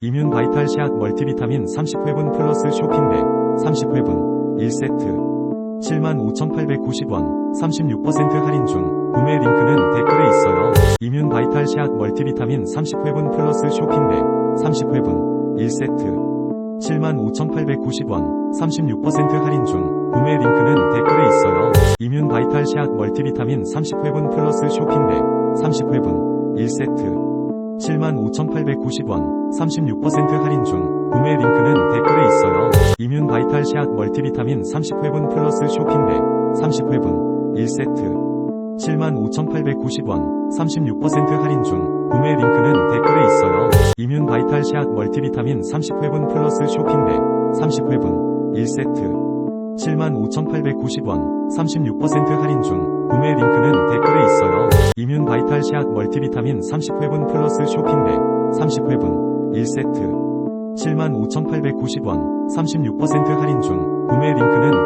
이뮨 바이탈 샷 멀티비타민 30회분 플러스 쇼핑백 30회분 1세트 75,890원 36% 할인 중 구매 링크는 댓글에 있어요. 이뮨 바이탈 샷 멀티비타민 30회분 플러스 쇼핑백 30회분 1세트 75,890원 36% 할인 중 구매 링크는 댓글에 있어요. 이뮨 바이탈 샷 멀티비타민 30회분 플러스 쇼핑백 30회분 1세트 75,890원 36% 할인 중 구매 링크는 댓글에 있어요. 이뮨 바이탈 샷 멀티비타민 30회분 플러스 쇼핑백 30회분 1세트 75,890원 36% 할인 중 구매 링크는 댓글에 있어요. 이뮨 바이탈 샷 멀티비타민 30회분 플러스 쇼핑백 30회분 1세트 75,890원 36% 할인 중 바이탈 샷 멀티비타민 30회분 플러스 쇼핑백 30회분 1세트. 75,890원 36% 할인 중 구매 링크는 댓글에